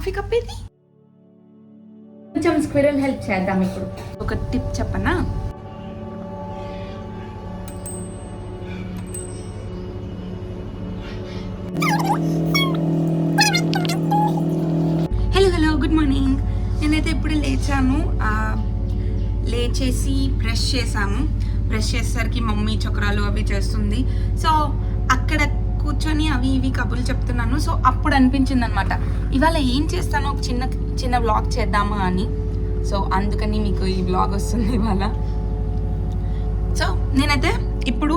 Coffee cup ఏది? కొంచెం squirrel help చేద్దాం ఇప్పుడు. ఒక టిప్ చెప్పనా? హలో హలో గుడ్ మార్నింగ్ నేనైతే ఇప్పుడు లేచాను. లేచేసి బ్రష్ చేశాను. బ్రష్ చేసేసరికి మమ్మీ చక్రాలు అవి చేస్తుంది. సో అక్కడ కూర్చొని అవి ఇవి కబుర్లు చెప్తున్నాను. సో అప్పుడు అనిపించింది అనమాట ఇవాళ ఏం చేస్తానో ఒక చిన్న చిన్న వ్లాగ్ చేద్దామా అని. సో అందుకని మీకు ఈ వ్లాగ్ వస్తుంది ఇవాళ. సో నేనైతే ఇప్పుడు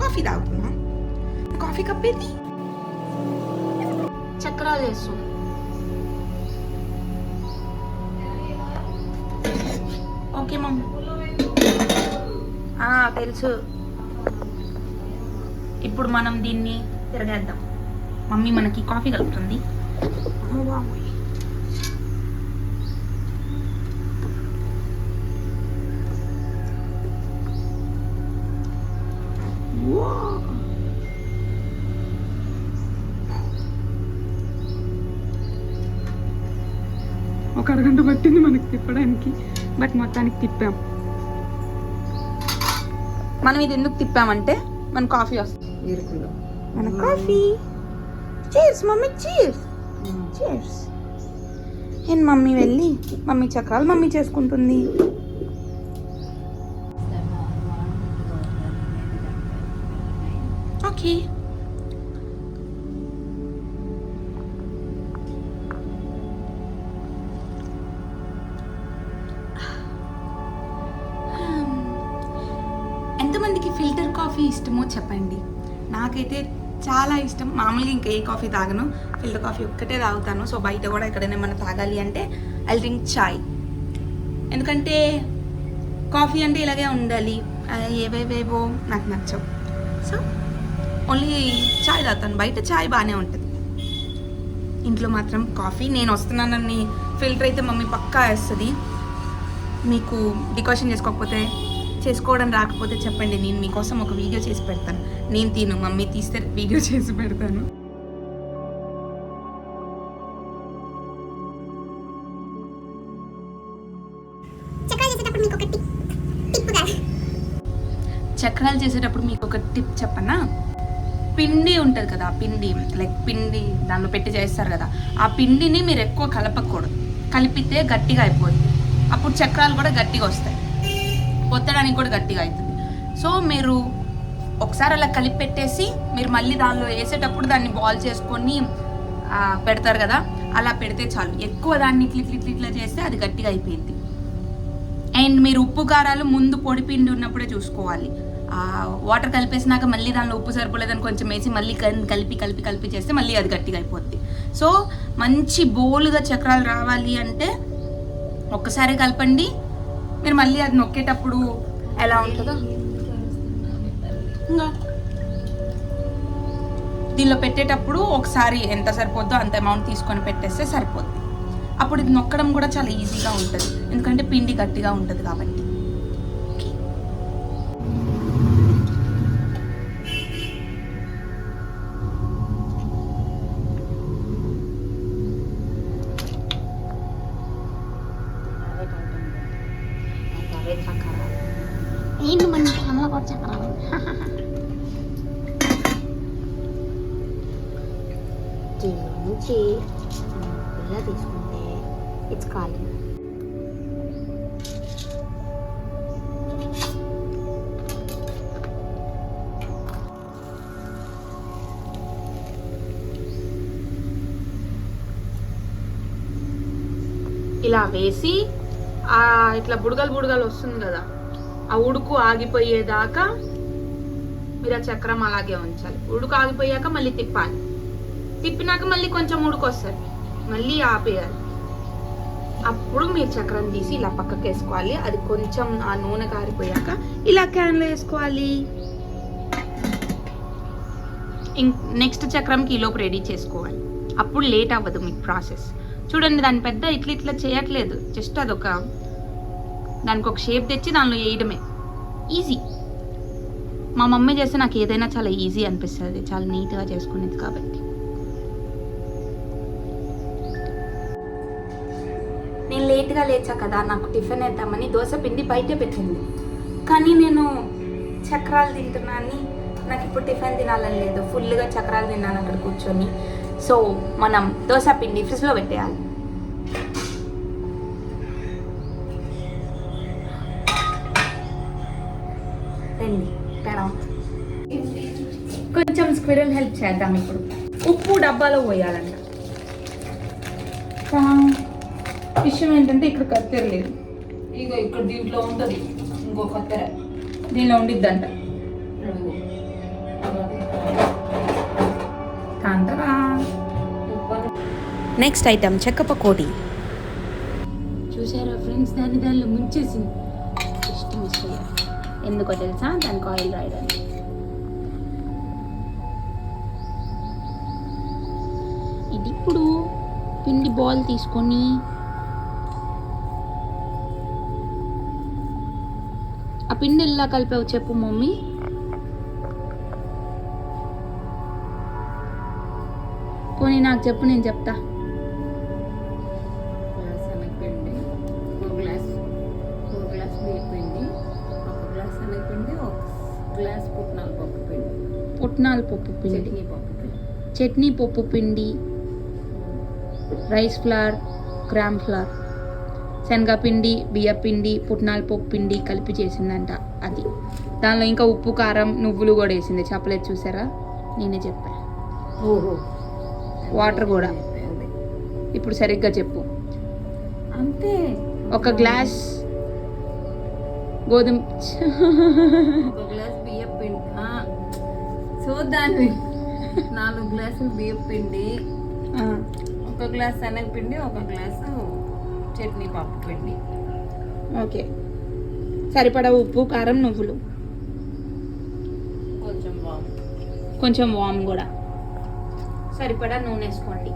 కాఫీ తాగుతున్నా. కాఫీ కప్ ఏది చక్రాలు వేస్తుంది ఓకే మమ్. తెలుసు. ఇప్పుడు మనం దీన్ని తిరగేద్దాం. మమ్మీ మనకి కాఫీ కలుపుతుంది. ఒక అరగంట పట్టింది మనకి తిప్పడానికి బట్ మొత్తానికి తిప్పాం. మనం ఇది ఎందుకు తిప్పామంటే మన కాఫీ వస్తుంది. మన coffee. Cheers mummy cheers cheers నేను మమ్మీ వెళ్ళి? మమ్మీ చక్రాలు మమ్మీ చేసుకుంటుంది. ఓకే. Hmm. ఎంతమందికి ఫిల్టర్ కాఫీ ఇష్టమో చెప్పండి. నాకైతే చాలా ఇష్టం. మామూలుగా ఇంకా ఏ కాఫీ తాగను. ఫిల్టర్ కాఫీ ఒక్కటే తాగుతాను. సో బయట కూడా ఎక్కడైనా ఏమైనా తాగాలి అంటే ఐ డ్రింక్ చాయ్ ఎందుకంటే కాఫీ అంటే ఇలాగే ఉండాలి. ఏవేవేవో నాకు నచ్చవు. సో ఓన్లీ చాయ్ తాగుతాను. బయట చాయ్ బాగానే ఉంటుంది. ఇంట్లో మాత్రం కాఫీ. నేను వస్తున్నానని ఫిల్టర్ అయితే మమ్మీ పక్కా వేస్తుంది. మీకు డికాషన్ చేసుకోకపోతే చేసుకోవడం రాకపోతే చెప్పండి నేను మీకోసం ఒక వీడియో చేసి పెడతాను. నేను తిను మమ్మీ తీస్తే వీడియో చేసి పెడతాను. చక్రాలు చేసేటప్పుడు మీకు ఒక టిప్ చెప్పనా? పిండి ఉంటుంది కదా ఆ పిండి లైక్ పిండి దానిలో పెట్టి చేస్తారు కదా ఆ పిండిని మీరు ఎక్కువ కలపకూడదు. కలిపితే గట్టిగా అయిపోద్ది. అప్పుడు చక్రాలు కూడా గట్టిగా వస్తాయి. కొత్తడానికి కూడా గట్టిగా అవుతుంది. సో మీరు ఒకసారి అలా కలిపి పెట్టేసి మీరు మళ్ళీ దానిలో వేసేటప్పుడు దాన్ని బాల్ చేసుకొని పెడతారు కదా అలా పెడితే చాలు. ఎక్కువ దాన్ని ఇట్లా ఇట్లా ఇట్లా చేస్తే అది గట్టిగా అయిపోయింది. అండ్ మీరు ఉప్పు కారాలు ముందు పొడి పిండి ఉన్నప్పుడే చూసుకోవాలి. వాటర్ కలిపేసినాక మళ్ళీ దానిలో ఉప్పు సరిపోలేదని కొంచెం వేసి మళ్ళీ కలిపి కలిపి కలిపి చేస్తే మళ్ళీ అది గట్టిగా అయిపోద్ది. సో మంచి బోలుగా చక్రాలు రావాలి అంటే ఒక్కసారి కలపండి. మీరు మళ్ళీ అది నొక్కేటప్పుడు ఎలా ఉంటుందో? ఇంకా. దీనిలో పెట్టేటప్పుడు ఒకసారి ఎంత సరిపోద్దో అంత అమౌంట్ తీసుకొని పెట్టేస్తే సరిపోద్ది. అప్పుడు ఇది నొక్కడం కూడా చాలా ఈజీగా ఉంటుంది. ఎందుకంటే పిండి గట్టిగా ఉంటుంది కాబట్టి. ఇలా వేసి ఆ ఇట్లా బుడగలు బుడగలు వస్తుంది కదా ఆ ఉడుకు ఆగిపోయేదాకా మీరు ఆ చక్రం అలాగే ఉంచాలి. ఉడుకు ఆగిపోయాక మళ్ళీ తిప్పాలి. తిప్పినాక మళ్ళీ కొంచెం ఉడుకు వస్తుంది. మళ్ళీ ఆపేయాలి. అప్పుడు మీరు చక్రం తీసి ఇలా పక్కకి వేసుకోవాలి. అది కొంచెం ఆ నూనె కారిపోయాక ఇలా క్యాన్లో వేసుకోవాలి. నెక్స్ట్ చక్రంకి ఈలోపు రెడీ చేసుకోవాలి. అప్పుడు లేట్ అవ్వదు మీకు ప్రాసెస్. చూడండి దాని పెద్ద ఇట్లా ఇట్లా చేయట్లేదు. జస్ట్ అదొక దానికి ఒక షేప్ తెచ్చి దానిలో వేయడమే. ఈజీ మా మమ్మీ చేస్తే నాకు ఏదైనా చాలా ఈజీ అనిపిస్తుంది. చాలా నీట్గా చేసుకునేది కాబట్టి. లేట్గా లేచా కదా నాకు టిఫిన్ వేద్దామని దోశ పిండి బయటే పెట్టింది. కానీ నేను చక్రాలు తింటున్నా అని నాకు ఇప్పుడు టిఫిన్ తినాలని లేదు. ఫుల్గా చక్రాలు తిన్నాను అక్కడ కూర్చొని. సో మనం దోశ పిండి ఫ్రిడ్జ్లో పెట్టేయాలి. రండి పెడం కొంచెం స్క్విరల్ హెల్ప్ చేద్దాం ఇప్పుడు. ఉప్పు డబ్బాలో పోయాలంట. విషయం ఏంటంటే ఇక్కడ కత్తెర లేదు. ఇగో ఇక్కడ దీంట్లో ఉంటుంది ఇంకో కత్తెర. దీనిలో ఉండిద్దంట. నెక్స్ట్ ఐటమ్ చెక్క పకోడీ చూసారా ఫ్రెండ్స్? దాన్ని దానిలో ముంచేసింది. ఇష్టం ఇష్టం ఎందుకో తెలుసా? దానికి ఆయిల్ రాయడానికి ఇది ఇప్పుడు పిండి బాల్ తీసుకొని ఆ పిండి ఎలా కలిపావు చెప్పు మమ్మీ? పోనీ నాకు చెప్పు నేను చెప్తా. పుట్నాల పప్పు పిండి. చట్నీ పప్పు పిండి. చట్నీ పప్పు పిండి. రైస్ ఫ్లవర్ గ్రామ్ ఫ్లవర్ శనగపిండి బియ్యపిండి పుట్నాల పప్పు పిండి కలిపి చేసిందంట అది. దానిలో ఇంకా ఉప్పు కారం నువ్వులు కూడా వేసింది. చెప్పలేదు చూసారా? నేనే చెప్పా. ఓహో. వాటర్ కూడా. ఇప్పుడు సరిగ్గా చెప్పు. అంతే. ఒక గ్లాస్ గోధుమ ఒక గ్లాస్ బియ్యం పిండి. చూద్దాన్ని. నాలుగు గ్లాసులు బియ్యం పిండి. ఒక గ్లాస్ శనగపిండి ఒక గ్లాసు చట్నీ పప్పు పిండి. ఓకే. సరిపడా ఉప్పు కారం నువ్వులు. కొంచెం బాగుంది కొంచెం వామ్ కూడా. సరిపడా నూనె వేసుకోండి.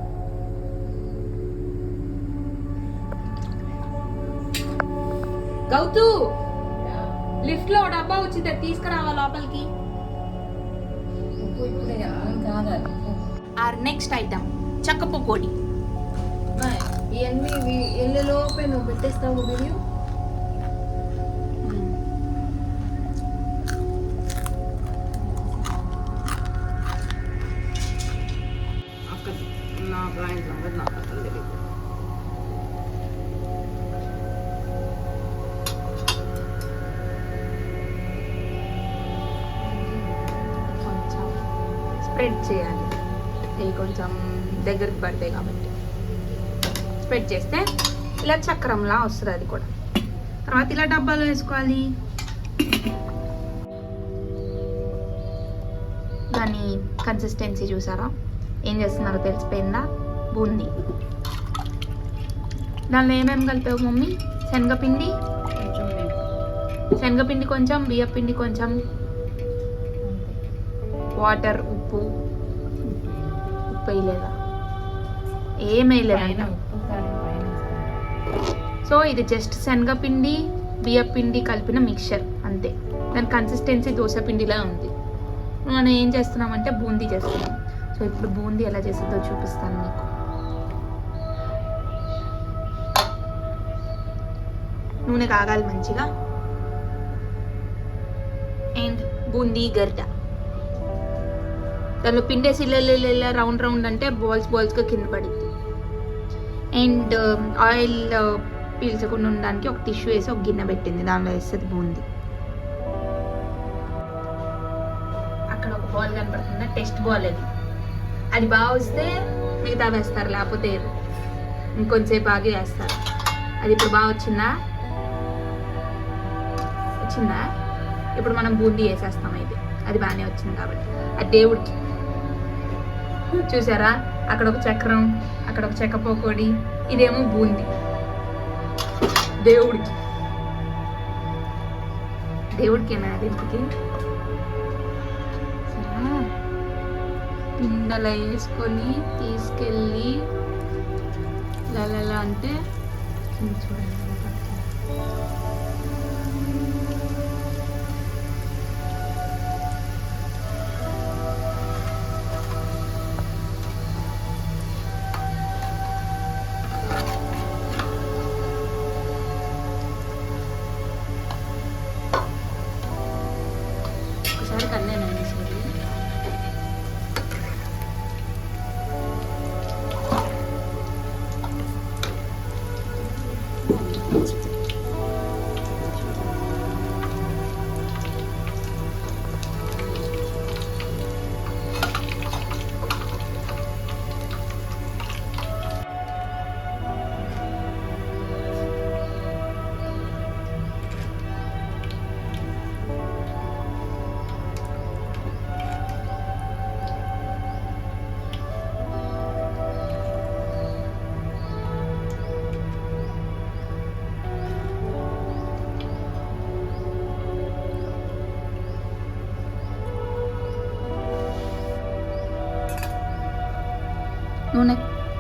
గౌతు లిఫ్ట్లో డబ్బా వచ్చింది తీసుకురావా లోపలికి? ఆర్ నెక్స్ట్ ఐటమ్ చెక్క పకోడీ ఇవన్నీ ఎల్లలోపే నువ్వు పెట్టేస్తావు వీడియో దగ్గరికి పడతాయి కాబట్టి. స్ప్రెడ్ చేస్తే ఇలా చక్రంలా వస్తుంది అది కూడా. తర్వాత ఇలా డబ్బాలో వేసుకోవాలి. దాని కన్సిస్టెన్సీ చూసారా? ఏం చేస్తున్నారో తెలిసిపోయిందా? బూందీ. దానిలో ఏమేమి కలిపావు మమ్మీ? శనగపిండి. శనగపిండి కొంచెం బియ్యపిండి కొంచెం. వాటర్ ఉప్పు. ఉప్పు వేయలేదా? ఏం పైన వేయలేదంట ఉప్పు కారం పైన వేస్తాను. సో ఇది జస్ట్ శనగపిండి బియ్యపిండి కలిపిన మిక్చర్ అంతే. దాని కన్సిస్టెన్సీ దోశ పిండిలా ఉంది. మనం ఏం చేస్తున్నామంటే బూందీ చేస్తున్నాం. సో ఇప్పుడు బూందీ ఎలా చేస్తుందో చూపిస్తాను మీకు. నూనె కాగాలి మంచిగా. అండ్ బూందీ గరిట. దానిలో పిండేసి ఇలా రౌండ్ రౌండ్ అంటే బాల్స్ బాల్స్గా కింద పడింది అండ్ uh, ఆయిల్ uh, పీల్చకుండా ఉండడానికి ఒక టిష్యూ వేసి ఒక గిన్నె పెట్టింది. దానిలో వేస్తుంది బూంది. అక్కడ ఒక బాల్ కనపడుతుంది. టెస్ట్ బాల్ అది. అది బాగా వస్తే మిగతా వేస్తారు లేకపోతే ఏరు. ఇంకొంచెంసేపు ఆగి వేస్తారు. అది ఇప్పుడు బాగా వచ్చిందా? వచ్చిందా? ఇప్పుడు మనం బూందీ వేసేస్తాం అయితే. అది బాగానే వచ్చింది కాబట్టి. ఆ దేవుడికి. చూసారా? అక్కడ ఒక చక్రం. అక్కడ ఒక చెక్క ఇదేమో బూంది. దేవుడికి. దేవుడికి ఏమైనా ఇంటికి పిండల వేసుకొని తీసుకెళ్ళి లలలా అంటే చూడండి. થોડકા મહેનત છે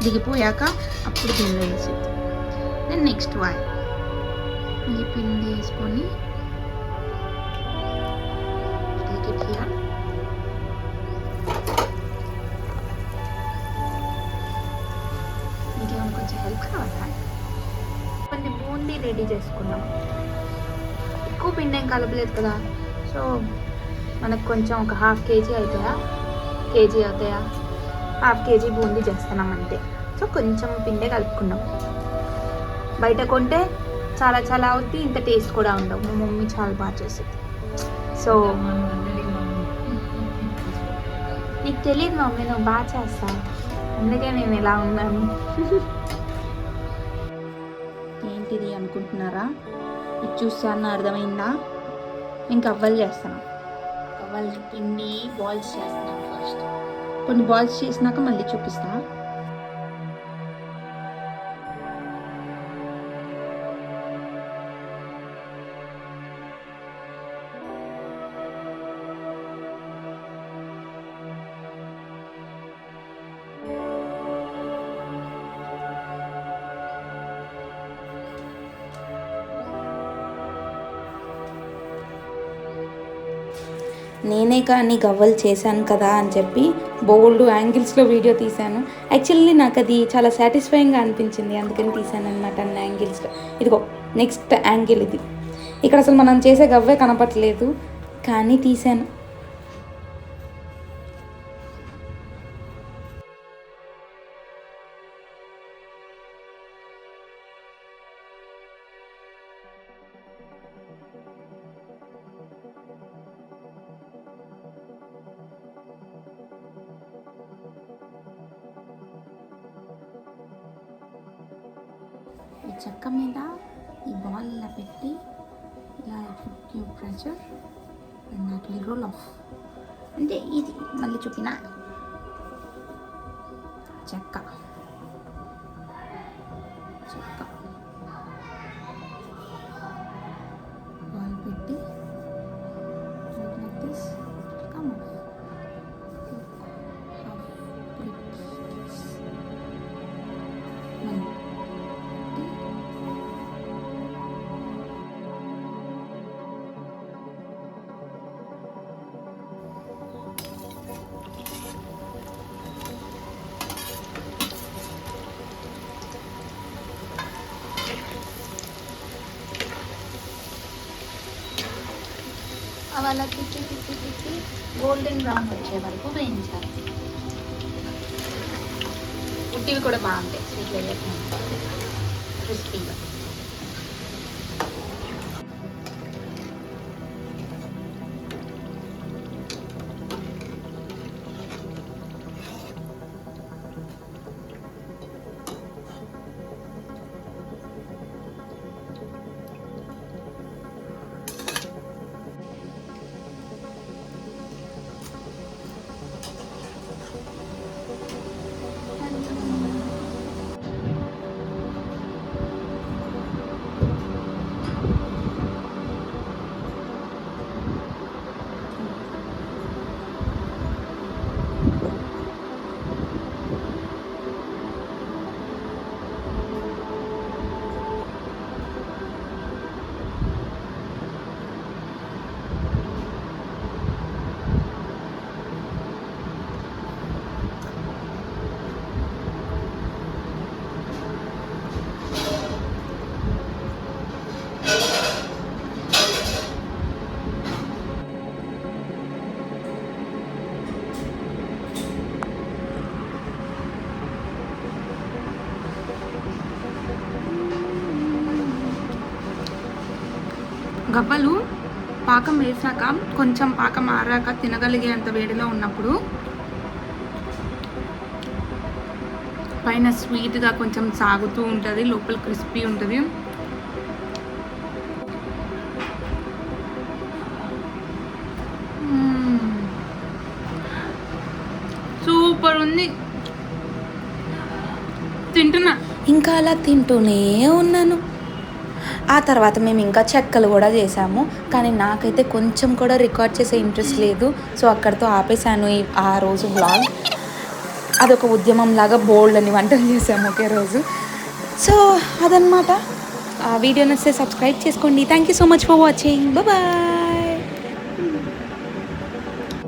దిగిపోయాక అప్పుడు దీనిలో వేసి దెన్ నెక్స్ట్ వాయి మళ్ళీ పిండి వేసుకొని take it here. ఇంకేమైనా కొంచెం హెల్ప్ కావాలా? కొన్ని బూందీ రెడీ చేసుకున్నాం. ఎక్కువ పిండి ఏం కలపలేదు కదా. సో మనకు కొంచెం ఒక హాఫ్ కేజీ అవుతాయా కేజీ అవుతాయా? హాఫ్ కేజీ బూందీ చేస్తున్నాం అంతే. సో కొంచెం పిండే కలుపుకున్నాం. బయట కొంటే చాలా చాలా అవుతుంది ఇంత టేస్ట్ కూడా ఉండవు. మా మమ్మీ చాలా బాగా చేస్తుంది. సో నీకు తెలియదు మమ్మీ నువ్వు బాగా చేస్తా అందుకే నేను ఇలా ఉన్నాను. ఏంటిది అనుకుంటున్నారా? ఇది చూస్తాను అర్థమైందా? ఇంకా అవ్వలు చేస్తాను. కవ్వల్ పిండి బాల్స్ చేస్తున్నాం ఫస్ట్ కొన్ని బాల్స్ చేసినాక మళ్ళీ చూపిస్తా. నేనే కానీ గవ్వలు చేశాను కదా అని చెప్పి బోల్డ్ యాంగిల్స్లో వీడియో తీశాను. యాక్చువల్లీ నాకు అది చాలా సాటిస్ఫైయింగ్గా అనిపించింది అందుకని తీశాను అనమాట అన్ని యాంగిల్స్లో. ఇదిగో నెక్స్ట్ యాంగిల్ ఇది. ఇక్కడ అసలు మనం చేసే గవ్వే కనపట్లేదు కానీ తీశాను. And not will roll off అంటే ఇది మళ్ళీ చూపిన చెక్క చెక్క అలా తిప్పి తిప్పి తిప్పి గోల్డెన్ బ్రౌన్ వచ్చే వరకు వేయించాలి. ఉట్టివి కూడా బాగుంటాయి. స్వీట్లు వేయకుండా క్రిస్పీగా. గవ్వలు పాకం వేసాక కొంచెం పాకం ఆరాక తినగలిగేంత వేడిలో ఉన్నప్పుడు పైన స్వీట్గా కొంచెం సాగుతూ ఉంటుంది లోపల క్రిస్పీ ఉంటుంది. సూపర్ ఉంది. తింటున్నా. ఇంకా అలా తింటూనే ఉన్నాను. ఆ తర్వాత మేము ఇంకా చెక్కలు కూడా చేసాము కానీ నాకైతే కొంచెం కూడా రికార్డ్ చేసే ఇంట్రెస్ట్ లేదు. సో అక్కడితో ఆపేసాను ఈ ఆ రోజు బ్లాగ్ అదొక ఉద్యమం లాగా బోల్డ్ అని వంటలు చేసాము ఒకే రోజు. సో అదనమాట ఆ వీడియో నచ్చితే సబ్స్క్రైబ్ చేసుకోండి. Thank you so much for watching bye